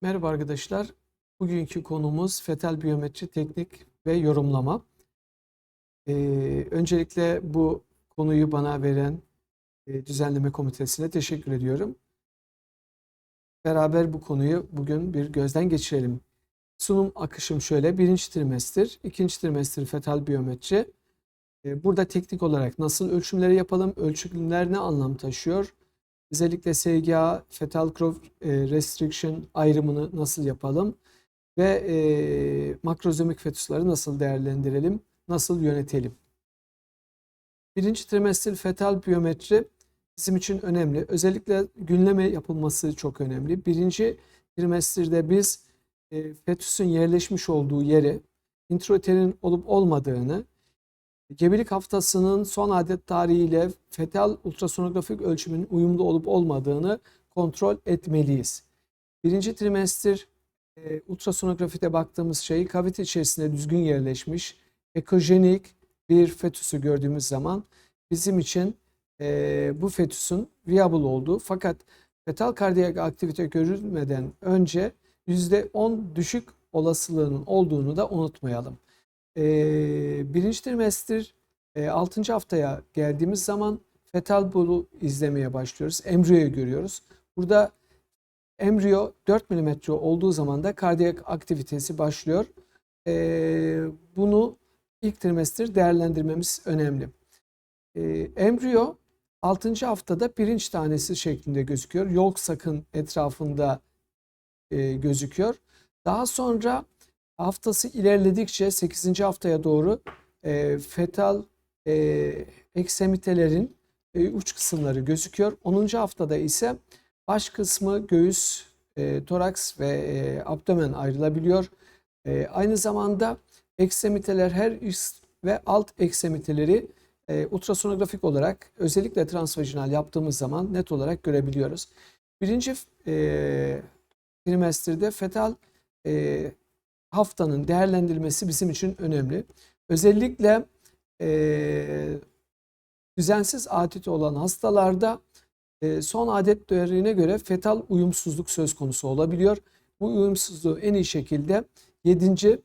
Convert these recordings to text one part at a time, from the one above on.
Merhaba arkadaşlar. Bugünkü konumuz fetal biyometri teknik ve yorumlama. Ee, öncelikle bu konuyu bana veren e, düzenleme komitesine teşekkür ediyorum. Beraber bu konuyu bugün bir gözden geçirelim. Sunum akışım şöyle. Birinci trimester, ikinci trimester fetal biyometri. Ee, burada teknik olarak nasıl ölçümleri yapalım, ölçümler ne anlam taşıyor? Özellikle SGA, fetal growth e, restriction ayrımını nasıl yapalım ve e, makrozomik fetüsleri nasıl değerlendirelim, nasıl yönetelim. Birinci trimester fetal biyometri bizim için önemli. Özellikle günleme yapılması çok önemli. Birinci trimesterde biz e, fetüsün yerleşmiş olduğu yeri, introiterin olup olmadığını, Gebelik haftasının son adet tarihiyle fetal ultrasonografik ölçümün uyumlu olup olmadığını kontrol etmeliyiz. Birinci trimester e, ultrasonografide baktığımız şey kavite içerisinde düzgün yerleşmiş, ekojenik bir fetüsü gördüğümüz zaman bizim için e, bu fetüsün viable olduğu fakat fetal kardiyak aktivite görülmeden önce %10 düşük olasılığının olduğunu da unutmayalım. Ee, birinci trimester e, 6. haftaya geldiğimiz zaman fetal bulu izlemeye başlıyoruz. Embriyoyu görüyoruz. Burada embriyo 4 mm olduğu zaman da kardiyak aktivitesi başlıyor. Ee, bunu ilk trimester değerlendirmemiz önemli. Ee, embriyo 6. haftada birinci tanesi şeklinde gözüküyor. Yolk sakın etrafında e, gözüküyor. Daha sonra haftası ilerledikçe 8. haftaya doğru e, fetal e, eksemitelerin e, uç kısımları gözüküyor. 10. haftada ise baş kısmı göğüs, e, toraks ve e, abdomen ayrılabiliyor. E, aynı zamanda eksemiteler her üst ve alt eksemiteleri e, ultrasonografik olarak özellikle transvajinal yaptığımız zaman net olarak görebiliyoruz. Birinci e, trimesterde fetal e, haftanın değerlendirilmesi bizim için önemli. Özellikle e, düzensiz adeti olan hastalarda e, son adet değerine göre fetal uyumsuzluk söz konusu olabiliyor. Bu uyumsuzluğu en iyi şekilde 7.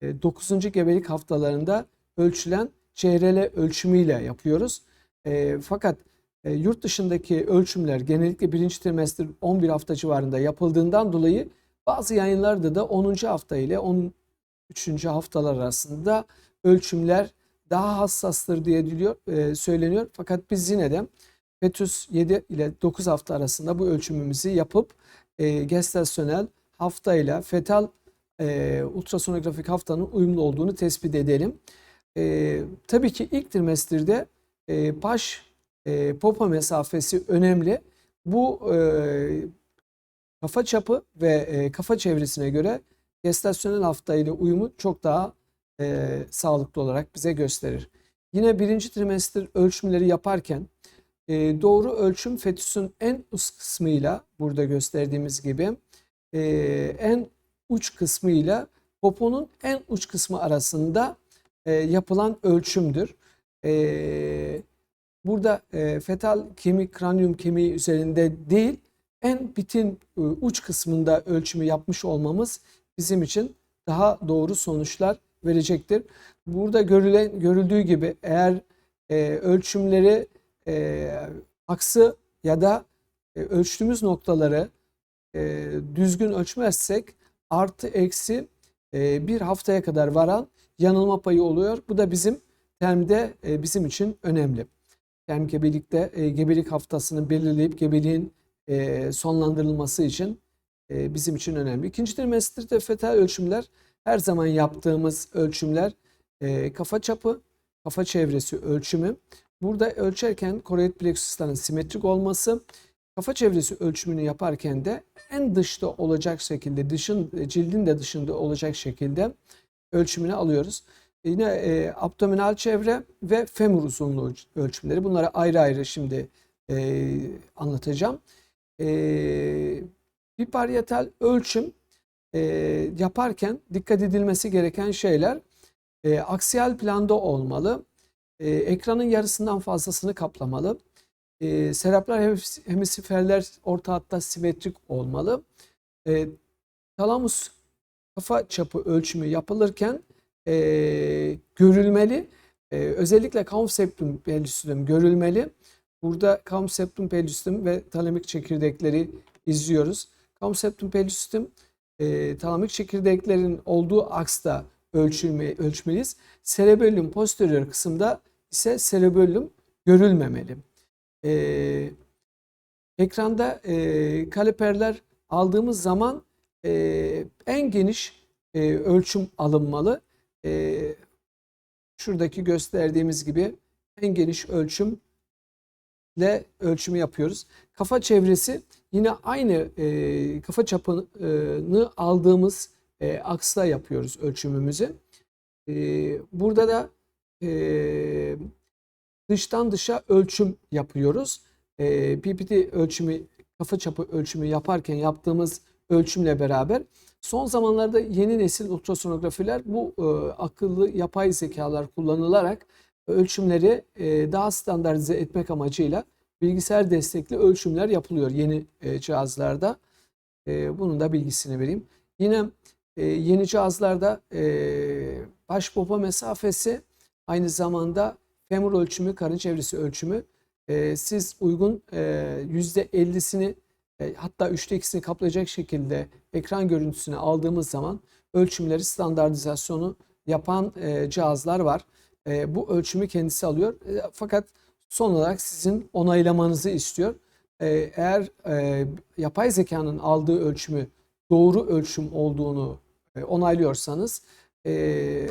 E, 9. gebelik haftalarında ölçülen CRL ölçümüyle yapıyoruz. E, fakat e, yurt dışındaki ölçümler genellikle birinci trimester 11 hafta civarında yapıldığından dolayı bazı yayınlarda da 10. hafta ile 13. haftalar arasında ölçümler daha hassastır diye diliyor, e, söyleniyor. Fakat biz yine de fetüs 7 ile 9 hafta arasında bu ölçümümüzü yapıp e, gestasyonel haftayla fetal e, ultrasonografik haftanın uyumlu olduğunu tespit edelim. E, tabii ki ilk trimesterde e, baş e, popo mesafesi önemli. Bu e, kafa çapı ve e, kafa çevresine göre gestasyonel hafta ile uyumu çok daha e, sağlıklı olarak bize gösterir. Yine birinci trimester ölçümleri yaparken e, doğru ölçüm fetüsün en üst kısmıyla burada gösterdiğimiz gibi e, en uç kısmıyla poponun en uç kısmı arasında e, yapılan ölçümdür. E, burada e, fetal kemik, kranium kemiği üzerinde değil, en bitin e, uç kısmında ölçümü yapmış olmamız bizim için daha doğru sonuçlar verecektir. Burada görülen görüldüğü gibi eğer e, ölçümleri e, aksı ya da e, ölçtüğümüz noktaları e, düzgün ölçmezsek artı eksi e, bir haftaya kadar varan yanılma payı oluyor. Bu da bizim termde e, bizim için önemli. Yani gebelikte e, gebelik haftasını belirleyip gebeliğin e, sonlandırılması için e, bizim için önemli. İkinci trimesterde fetal ölçümler her zaman yaptığımız ölçümler e, kafa çapı, kafa çevresi ölçümü. Burada ölçerken koroid plexusların simetrik olması, kafa çevresi ölçümünü yaparken de en dışta olacak şekilde, dışın cildin de dışında olacak şekilde ölçümünü alıyoruz. Yine e, abdominal çevre ve femur uzunluğu ölçümleri. Bunları ayrı ayrı şimdi e, anlatacağım e, bir parietal ölçüm e, yaparken dikkat edilmesi gereken şeyler e, aksiyal planda olmalı. E, ekranın yarısından fazlasını kaplamalı. E, seraplar hemisferler orta hatta simetrik olmalı. e, talamus kafa çapı ölçümü yapılırken e, görülmeli. E, özellikle kaum septum pellucidum görülmeli. Burada kaum septum pellucidum ve talamik çekirdekleri izliyoruz. Kaum septum pellucidum e, talamik çekirdeklerin olduğu aksta ölçülme, ölçmeliyiz. Cerebellum posterior kısımda ise cerebellum görülmemeli. E, ekranda e, kaliperler aldığımız zaman e, en geniş e, ölçüm alınmalı. E, şuradaki gösterdiğimiz gibi en geniş ölçümle ölçümü yapıyoruz. Kafa çevresi yine aynı e, kafa çapını aldığımız e, aksla yapıyoruz ölçümümüzü. E, burada da e, dıştan dışa ölçüm yapıyoruz. E, PPT ölçümü, kafa çapı ölçümü yaparken yaptığımız ölçümle beraber son zamanlarda yeni nesil ultrasonografiler bu e, akıllı yapay zekalar kullanılarak ölçümleri e, daha standartize etmek amacıyla bilgisayar destekli ölçümler yapılıyor yeni e, cihazlarda. E, bunun da bilgisini vereyim. Yine yeni cihazlarda baş popo mesafesi aynı zamanda femur ölçümü, karın çevresi ölçümü siz uygun e, %50'sini e, hatta üçte ikisini kaplayacak şekilde ekran görüntüsünü aldığımız zaman ölçümleri standartizasyonu yapan cihazlar var. E, bu ölçümü kendisi alıyor. E, fakat son olarak sizin onaylamanızı istiyor. E, eğer e, yapay zekanın aldığı ölçümü doğru ölçüm olduğunu e, onaylıyorsanız e,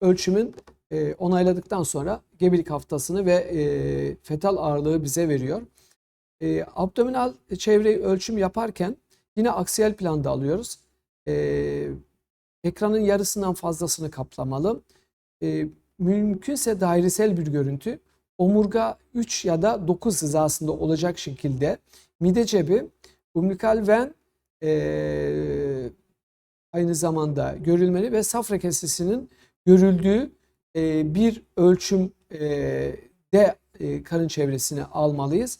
ölçümün e, onayladıktan sonra gebelik haftasını ve e, fetal ağırlığı bize veriyor. E, abdominal çevre ölçüm yaparken yine aksiyel planda alıyoruz. E, ekranın yarısından fazlasını kaplamalı. E, mümkünse dairesel bir görüntü. Omurga 3 ya da 9 hizasında olacak şekilde mide cebi, umbilikal ven e, aynı zamanda görülmeli ve safra kesesinin görüldüğü e, bir ölçüm e, de e, karın çevresini almalıyız.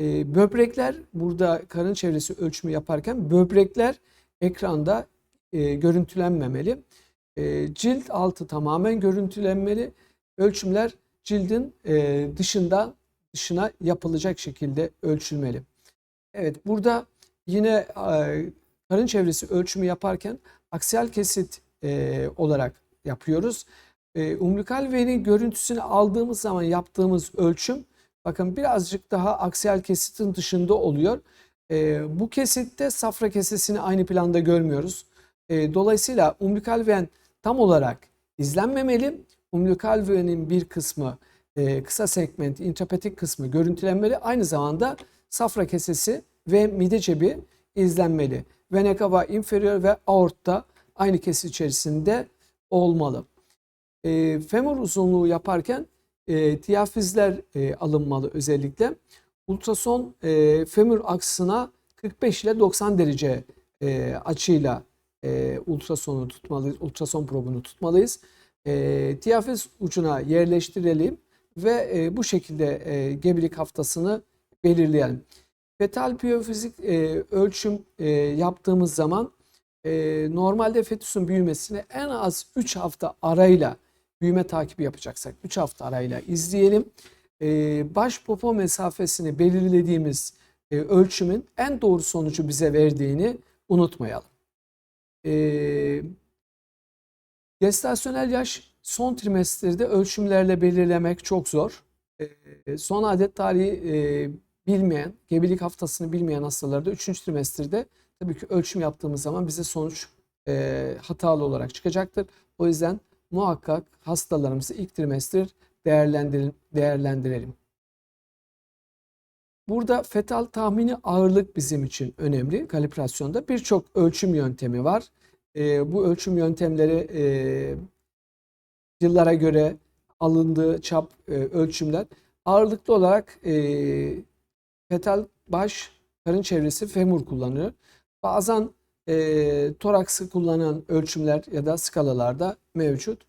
E, böbrekler burada karın çevresi ölçümü yaparken böbrekler ekranda e, görüntülenmemeli. E, cilt altı tamamen görüntülenmeli. Ölçümler cildin e, dışında dışına yapılacak şekilde ölçülmeli. Evet burada yine e, karın çevresi ölçümü yaparken aksiyal kesit e, olarak yapıyoruz. E, umbilikal venin görüntüsünü aldığımız zaman yaptığımız ölçüm bakın birazcık daha aksiyal kesitin dışında oluyor. E, bu kesitte safra kesesini aynı planda görmüyoruz. E, dolayısıyla umbilikal ven tam olarak izlenmemeli. Umbilikal venin bir kısmı e, kısa segment, intrapetik kısmı görüntülenmeli. Aynı zamanda safra kesesi ve mide cebi izlenmeli. Vena cava inferior ve aortta aynı kesit içerisinde olmalı. E, femur uzunluğu yaparken e, diyafizler e, alınmalı özellikle. Ultrason e, femur aksına 45 ile 90 derece e, açıyla e, ultrasonu tutmalıyız, ultrason probunu tutmalıyız. E, diyafiz ucuna yerleştirelim ve e, bu şekilde e, gebelik haftasını belirleyelim. Fetal biyofizik e, ölçüm e, yaptığımız zaman e, normalde fetüsün büyümesine en az 3 hafta arayla büyüme takibi yapacaksak 3 hafta arayla izleyelim. E, baş popo mesafesini belirlediğimiz e, ölçümün en doğru sonucu bize verdiğini unutmayalım. E, gestasyonel yaş son trimesterde ölçümlerle belirlemek çok zor. E, son adet tarihi e, bilmeyen, gebelik haftasını bilmeyen hastalarda 3. trimesterde tabii ki ölçüm yaptığımız zaman bize sonuç e, hatalı olarak çıkacaktır. O yüzden muhakkak hastalarımızı ilk trimester değerlendirelim. değerlendirelim. Burada fetal tahmini ağırlık bizim için önemli kalibrasyonda. Birçok ölçüm yöntemi var. E, bu ölçüm yöntemleri e, yıllara göre alındığı çap e, ölçümler ağırlıklı olarak e, fetal baş karın çevresi femur kullanıyor. Bazen e, toraksı kullanan ölçümler ya da skalalarda mevcut.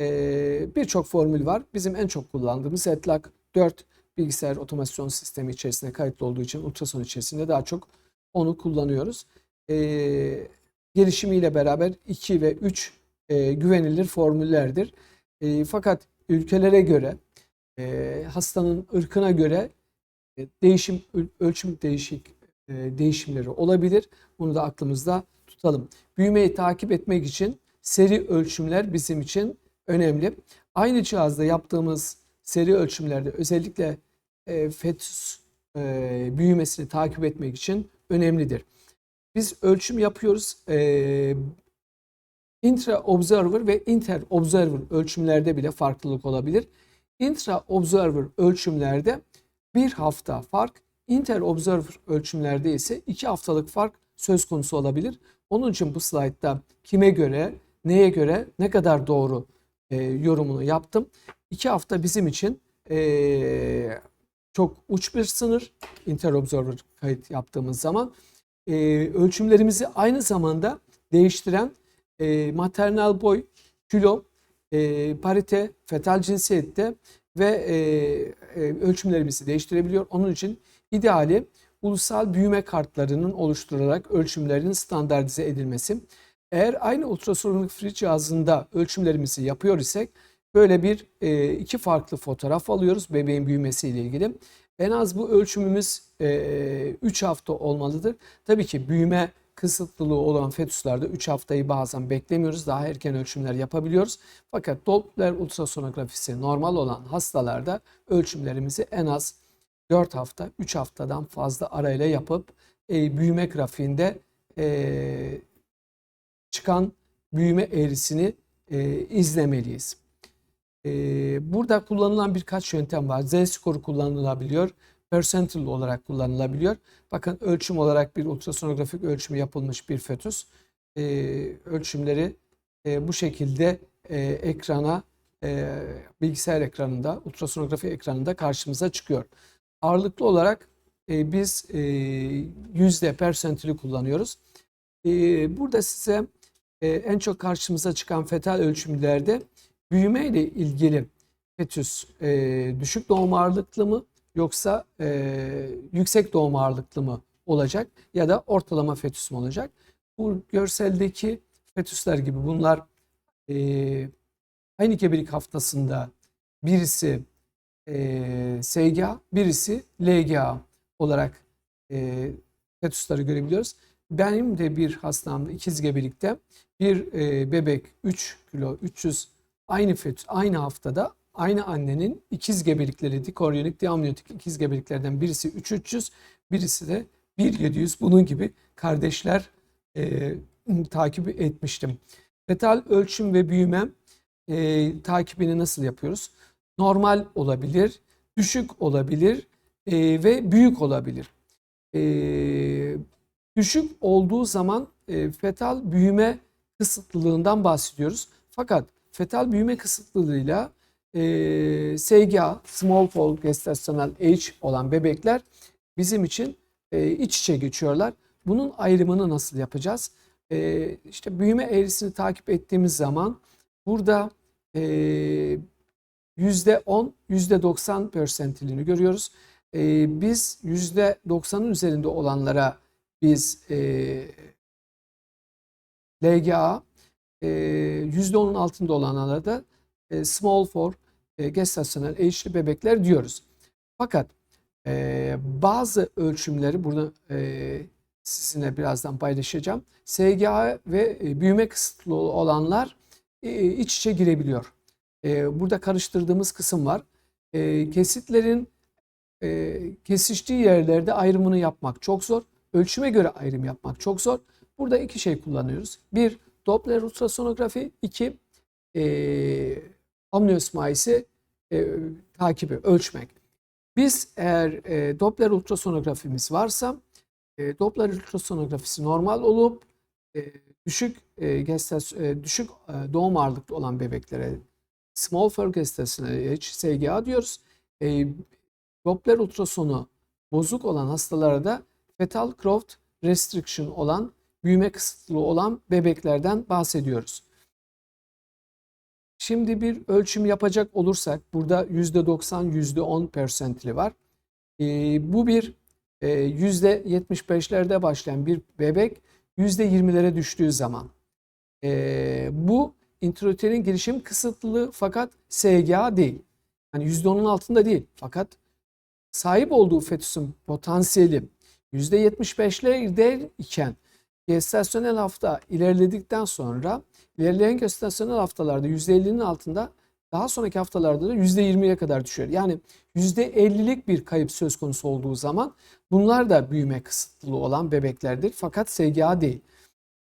E, Birçok formül var. Bizim en çok kullandığımız ETLAC 4 bilgisayar otomasyon sistemi içerisinde kayıtlı olduğu için ultrason içerisinde daha çok onu kullanıyoruz. E, gelişimiyle beraber 2 ve 3 e, güvenilir formüllerdir. E, fakat ülkelere göre, e, hastanın ırkına göre e, değişim öl- ölçüm değişik e, değişimleri olabilir. Bunu da aklımızda tutalım. Büyümeyi takip etmek için seri ölçümler bizim için önemli. Aynı cihazda yaptığımız seri ölçümlerde özellikle e, fetüs e, büyümesini takip etmek için önemlidir. Biz ölçüm yapıyoruz. E, intra-observer ve inter-observer ölçümlerde bile farklılık olabilir. Intra-observer ölçümlerde bir hafta fark, inter-observer ölçümlerde ise iki haftalık fark söz konusu olabilir. Onun için bu slaytta kime göre, neye göre, ne kadar doğru e, yorumunu yaptım. İki hafta bizim için e, çok uç bir sınır interobserver kayıt yaptığımız zaman. E, ölçümlerimizi aynı zamanda değiştiren e, maternal boy, kilo, e, parite, fetal cinsiyette ve e, e, ölçümlerimizi değiştirebiliyor. Onun için ideali ulusal büyüme kartlarının oluşturularak ölçümlerin standartize edilmesi. Eğer aynı ultrasonografri cihazında ölçümlerimizi yapıyor isek böyle bir e, iki farklı fotoğraf alıyoruz bebeğin büyümesiyle ilgili. En az bu ölçümümüz 3 hafta olmalıdır. Tabii ki büyüme kısıtlılığı olan fetüslerde 3 haftayı bazen beklemiyoruz. Daha erken ölçümler yapabiliyoruz. Fakat Doppler ultrasonografisi normal olan hastalarda ölçümlerimizi en az 4 hafta, 3 haftadan fazla arayla yapıp e, büyüme grafiğinde e, çıkan büyüme eğrisini e, izlemeliyiz. E, burada kullanılan birkaç yöntem var. Z-skoru kullanılabiliyor. Percentile olarak kullanılabiliyor. Bakın ölçüm olarak bir ultrasonografik ölçümü yapılmış bir fetüs. E, ölçümleri e, bu şekilde e, ekrana, e, bilgisayar ekranında, ultrasonografi ekranında karşımıza çıkıyor. Ağırlıklı olarak biz yüzde persentili kullanıyoruz. Burada size en çok karşımıza çıkan fetal ölçümlerde büyüme ile ilgili fetüs e, düşük doğum ağırlıklı mı yoksa e, yüksek doğum ağırlıklı mı olacak ya da ortalama fetüs mü olacak? Bu görseldeki fetüsler gibi bunlar e, aynı gebelik haftasında birisi e, SGA, birisi LGA olarak e, fetüsleri görebiliyoruz. Benim de bir hastamda ikiz gebelikte bir e, bebek 3 kilo 300 aynı fetüs aynı haftada aynı annenin ikiz gebelikleri dikoryonik diamniyotik ikiz gebeliklerden birisi 3300 birisi de 1700 bunun gibi kardeşler e, takip etmiştim. Fetal ölçüm ve büyüme e, takibini nasıl yapıyoruz? Normal olabilir, düşük olabilir e, ve büyük olabilir. E, düşük olduğu zaman e, fetal büyüme kısıtlılığından bahsediyoruz. Fakat fetal büyüme kısıtlılığıyla e, SGA, Small Fold Gestational Age olan bebekler bizim için e, iç içe geçiyorlar. Bunun ayrımını nasıl yapacağız? E, işte büyüme eğrisini takip ettiğimiz zaman burada e, %10, %90 persentilini görüyoruz. E, biz %90'ın üzerinde olanlara biz e, LGA, %10'un altında olanlara da e, small for e, gestasyonel age'li bebekler diyoruz. Fakat e, bazı ölçümleri burada sizinle birazdan paylaşacağım. SGA ve büyüme kısıtlı olanlar iç içe girebiliyor. Burada karıştırdığımız kısım var. Kesitlerin kesiştiği yerlerde ayrımını yapmak çok zor. Ölçüme göre ayrım yapmak çok zor. Burada iki şey kullanıyoruz. Bir, Doppler ultrasonografi. iki e, amniosmayisi e, takibi, ölçmek. Biz eğer e, Doppler ultrasonografimiz varsa e, Doppler ultrasonografisi normal olup e, düşük e, gestas, e, düşük e, doğum ağırlıklı olan bebeklere small for gestational age SGA diyoruz. E, Doppler ultrasonu bozuk olan hastalara da fetal growth restriction olan büyüme kısıtlı olan bebeklerden bahsediyoruz. Şimdi bir ölçüm yapacak olursak burada %90, %10 persentili var. E, bu bir e, %75'lerde başlayan bir bebek %20'lere düştüğü zaman e, bu intrauterin gelişim kısıtlılığı fakat SGA değil. Yani %10'un altında değil. Fakat sahip olduğu fetüsün potansiyeli %75'lerde iken gestasyonel hafta ilerledikten sonra ilerleyen gestasyonel haftalarda %50'nin altında daha sonraki haftalarda da %20'ye kadar düşüyor. Yani %50'lik bir kayıp söz konusu olduğu zaman bunlar da büyüme kısıtlı olan bebeklerdir. Fakat SGA değil.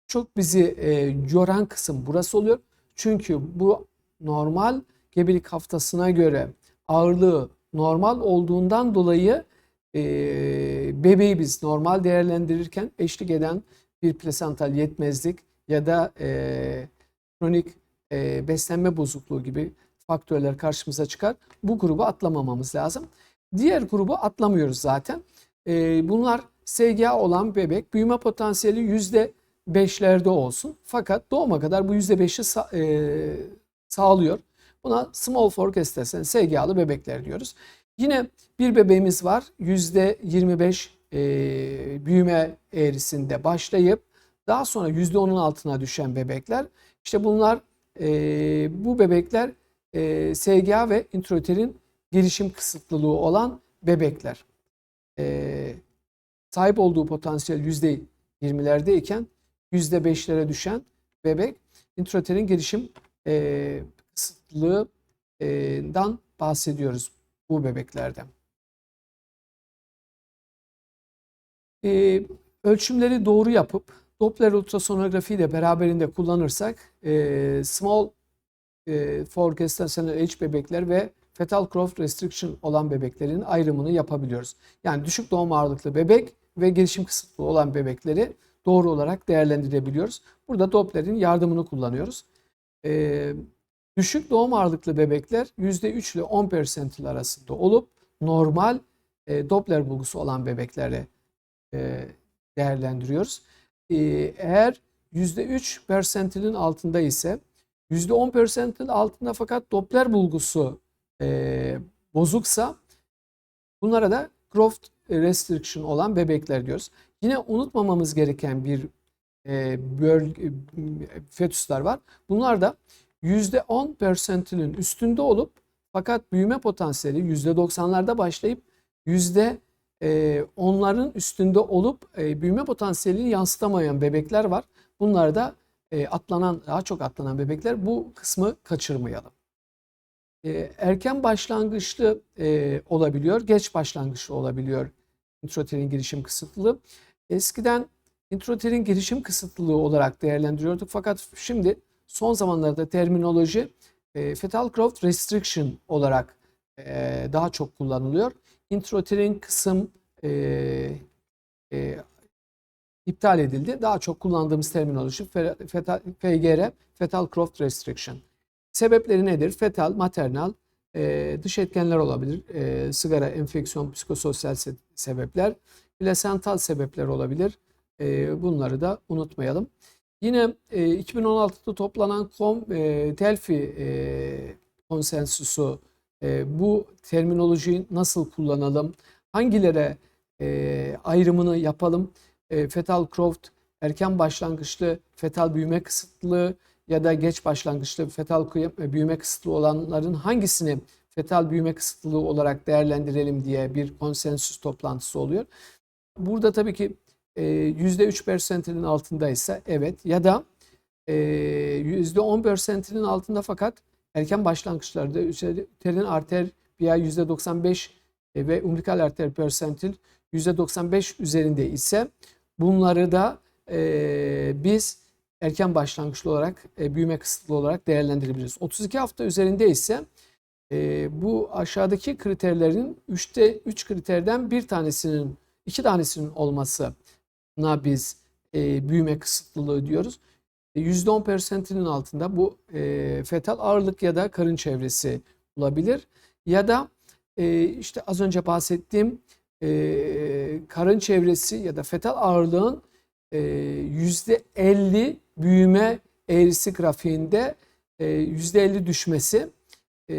Çok bizi e, yoran kısım burası oluyor. Çünkü bu normal gebelik haftasına göre ağırlığı normal olduğundan dolayı e, bebeği biz normal değerlendirirken eşlik eden bir plasental yetmezlik ya da e, kronik e, beslenme bozukluğu gibi faktörler karşımıza çıkar. Bu grubu atlamamamız lazım. Diğer grubu atlamıyoruz zaten. E, bunlar SGA olan bebek büyüme potansiyeli yüzde beşlerde olsun. Fakat doğuma kadar bu yüzde beşi sa e, sağlıyor. Buna small forecast desen SGA'lı bebekler diyoruz. Yine bir bebeğimiz var. Yüzde 25 e, büyüme eğrisinde başlayıp daha sonra yüzde onun altına düşen bebekler. İşte bunlar e, bu bebekler e, SGA ve intrauterin gelişim kısıtlılığı olan bebekler. E, sahip olduğu potansiyel yüzde 20'lerde iken yüzde 5'lere düşen bebek intrauterin gelişim e, kısıtlılığından bahsediyoruz bu bebeklerde. E, ölçümleri doğru yapıp Doppler ultrasonografiyi de beraberinde kullanırsak e, small e, for gestational age bebekler ve fetal growth restriction olan bebeklerin ayrımını yapabiliyoruz. Yani düşük doğum ağırlıklı bebek ve gelişim kısıtlı olan bebekleri doğru olarak değerlendirebiliyoruz. Burada Doppler'in yardımını kullanıyoruz. E, düşük doğum ağırlıklı bebekler %3 ile 10 persentil arasında olup normal e, Doppler bulgusu olan bebeklere e, değerlendiriyoruz. E, eğer %3 persentilin altında ise %10 persentil altında fakat Doppler bulgusu e, bozuksa bunlara da growth restriction olan bebekler diyoruz. Yine unutmamamız gereken bir fetüsler var. Bunlar da %10 persentilin üstünde olup fakat büyüme potansiyeli %90'larda başlayıp yüzde e, onların üstünde olup e, büyüme potansiyelini yansıtamayan bebekler var. Bunlar da e, atlanan, daha çok atlanan bebekler. Bu kısmı kaçırmayalım. E, erken başlangıçlı e, olabiliyor, geç başlangıçlı olabiliyor introterin girişim kısıtlılığı. Eskiden introterin girişim kısıtlılığı olarak değerlendiriyorduk fakat şimdi son zamanlarda terminoloji e, fetal growth restriction olarak e, daha çok kullanılıyor. Introterin kısım e, e, iptal edildi. Daha çok kullandığımız terminoloji fetal, FGR, fetal growth restriction. Sebepleri nedir? Fetal, maternal, e, dış etkenler olabilir. E, sigara, enfeksiyon, psikososyal se sebepler, plasental sebepler olabilir. E, bunları da unutmayalım. Yine e, 2016'da toplanan KOM e, Delphi e, konsensusu e, bu terminolojiyi nasıl kullanalım, hangilere e, ayrımını yapalım, e, fetal growth, erken başlangıçlı fetal büyüme kısıtlı ya da geç başlangıçlı fetal e, büyüme kısıtlı olanların hangisini fetal büyüme kısıtlılığı olarak değerlendirelim diye bir konsensüs toplantısı oluyor. Burada tabii ki %3 persentilin altındaysa evet ya da %10 persentilin altında fakat erken başlangıçlarda üterin arter biya %95 ve umbilikal arter persentil %95 üzerinde ise bunları da e, biz erken başlangıçlı olarak e, büyüme kısıtlı olarak değerlendirebiliriz. 32 hafta üzerinde ise e, bu aşağıdaki kriterlerin 3'te 3 kriterden bir tanesinin iki tanesinin olmasına biz e, büyüme kısıtlılığı diyoruz. %10 persentilin altında bu e, fetal ağırlık ya da karın çevresi olabilir. Ya da e, işte az önce bahsettiğim e, karın çevresi ya da fetal ağırlığın e, %50 büyüme eğrisi grafiğinde e, %50 düşmesi. E,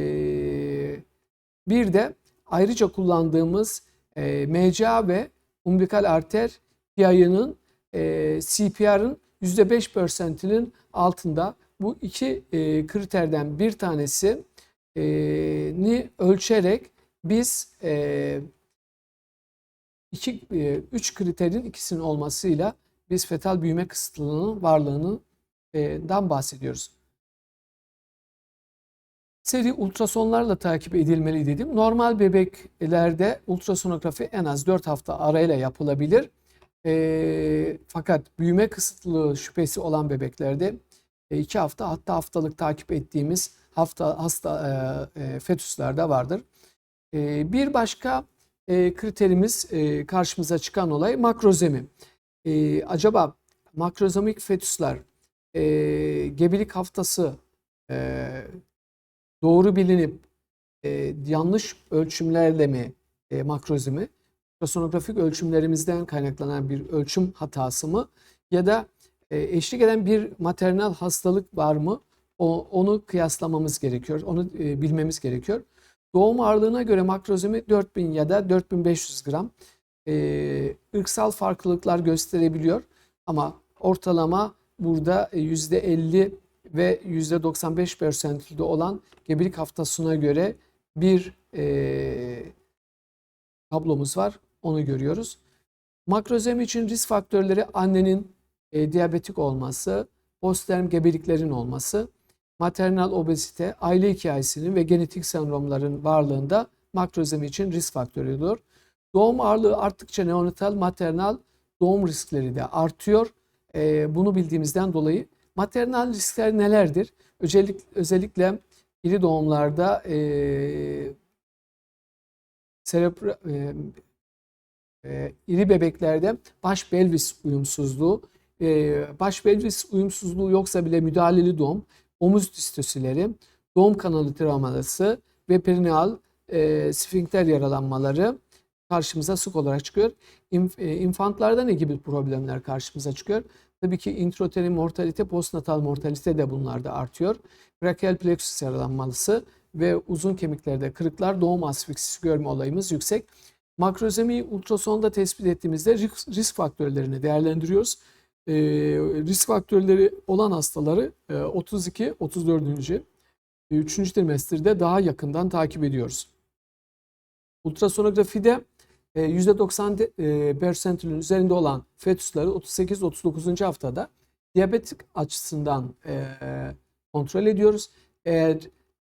bir de ayrıca kullandığımız e, MCA ve umbilikal arter yayının e, CPR'ın %5 persentinin altında. Bu iki e, kriterden bir tanesi e, ni ölçerek biz e, iki, e, üç kriterin ikisinin olmasıyla biz fetal büyüme kısıtlılığının varlığını e, bahsediyoruz. Seri ultrasonlarla takip edilmeli dedim. Normal bebeklerde ultrasonografi en az 4 hafta arayla yapılabilir. E, fakat büyüme kısıtlılığı şüphesi olan bebeklerde 2 hafta hatta haftalık takip ettiğimiz hafta hasta e, e, fetüslerde vardır. E, bir başka e, kriterimiz e, karşımıza çıkan olay makrozemi. E, acaba makrozemik fetüsler e, gebelik haftası e, doğru bilinip e, yanlış ölçümlerle mi e, makrozemi, ultrasonografik ölçümlerimizden kaynaklanan bir ölçüm hatası mı ya da e, eşlik eden bir maternal hastalık var mı? O, onu kıyaslamamız gerekiyor, onu e, bilmemiz gerekiyor. Doğum ağırlığına göre makrozemi 4000 ya da 4500 gram. E, ırksal farklılıklar gösterebiliyor ama ortalama burada %50 ve %95 persentilde olan gebelik haftasına göre bir e, tablomuz var. Onu görüyoruz. Makrozemi için risk faktörleri annenin e, diyabetik olması, postterm gebeliklerin olması, maternal obezite, aile hikayesinin ve genetik sendromların varlığında makrozemi için risk faktörüdür. Doğum ağırlığı arttıkça neonatal, maternal doğum riskleri de artıyor. E, bunu bildiğimizden dolayı maternal riskler nelerdir? Özellikle, özellikle iri doğumlarda e, serebra, e, e, iri bebeklerde baş pelvis uyumsuzluğu, e, baş pelvis uyumsuzluğu yoksa bile müdahaleli doğum, omuz distosileri, doğum kanalı travmaları ve perineal e, sfinkter yaralanmaları karşımıza sık olarak çıkıyor. İnf, e, infantlarda ne gibi problemler karşımıza çıkıyor? Tabii ki introterin mortalite, postnatal mortalite de bunlarda artıyor. Brachial plexus yaralanması ve uzun kemiklerde kırıklar, doğum asfiksisi görme olayımız yüksek. Makrozemi ultrasonda tespit ettiğimizde risk, risk faktörlerini değerlendiriyoruz. Ee, risk faktörleri olan hastaları 32, 34. 3. trimesterde daha yakından takip ediyoruz. Ultrasonografide %90 e, persentilin üzerinde olan fetüsleri 38-39. haftada diyabetik açısından e, kontrol ediyoruz. Eğer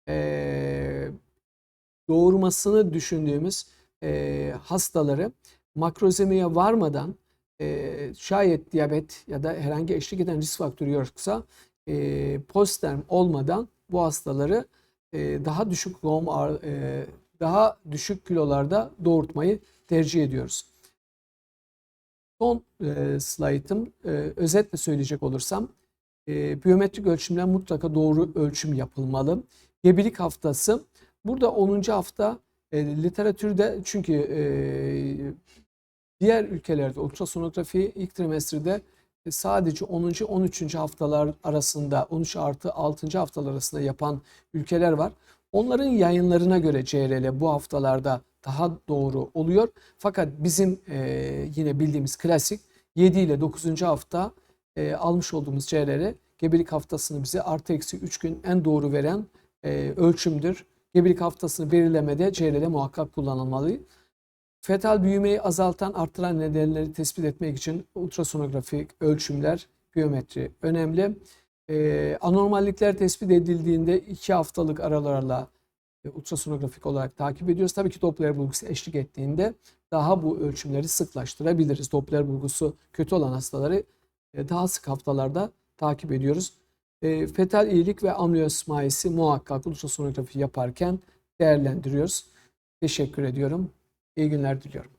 e, doğurmasını düşündüğümüz hastaları makrozemiye varmadan şayet diyabet ya da herhangi eşlik eden risk faktörü yoksa postterm olmadan bu hastaları daha düşük doğum daha düşük kilolarda doğurtmayı tercih ediyoruz. Son e, slaytım e, özetle söyleyecek olursam e, biyometrik ölçümler mutlaka doğru ölçüm yapılmalı. Gebelik haftası burada 10. hafta e, literatürde çünkü e, diğer ülkelerde ultrasonografi ilk trimestrede sadece 10. 13. haftalar arasında 13 artı 6. haftalar arasında yapan ülkeler var. Onların yayınlarına göre CRL bu haftalarda daha doğru oluyor. Fakat bizim e, yine bildiğimiz klasik 7 ile 9. hafta e, almış olduğumuz CRR gebelik haftasını bize artı eksi 3 gün en doğru veren e, ölçümdür. Gebelik haftasını belirlemede CRL muhakkak kullanılmalı. Fetal büyümeyi azaltan, arttıran nedenleri tespit etmek için ultrasonografik ölçümler, biyometri önemli. Ee, anormallikler tespit edildiğinde 2 haftalık aralarla e, ultrasonografik olarak takip ediyoruz. Tabii ki Doppler bulgusu eşlik ettiğinde daha bu ölçümleri sıklaştırabiliriz. Doppler bulgusu kötü olan hastaları e, daha sık haftalarda takip ediyoruz. E, fetal iyilik ve amniyosmayisi muhakkak ultrasonografi yaparken değerlendiriyoruz. Teşekkür ediyorum. İyi günler diliyorum.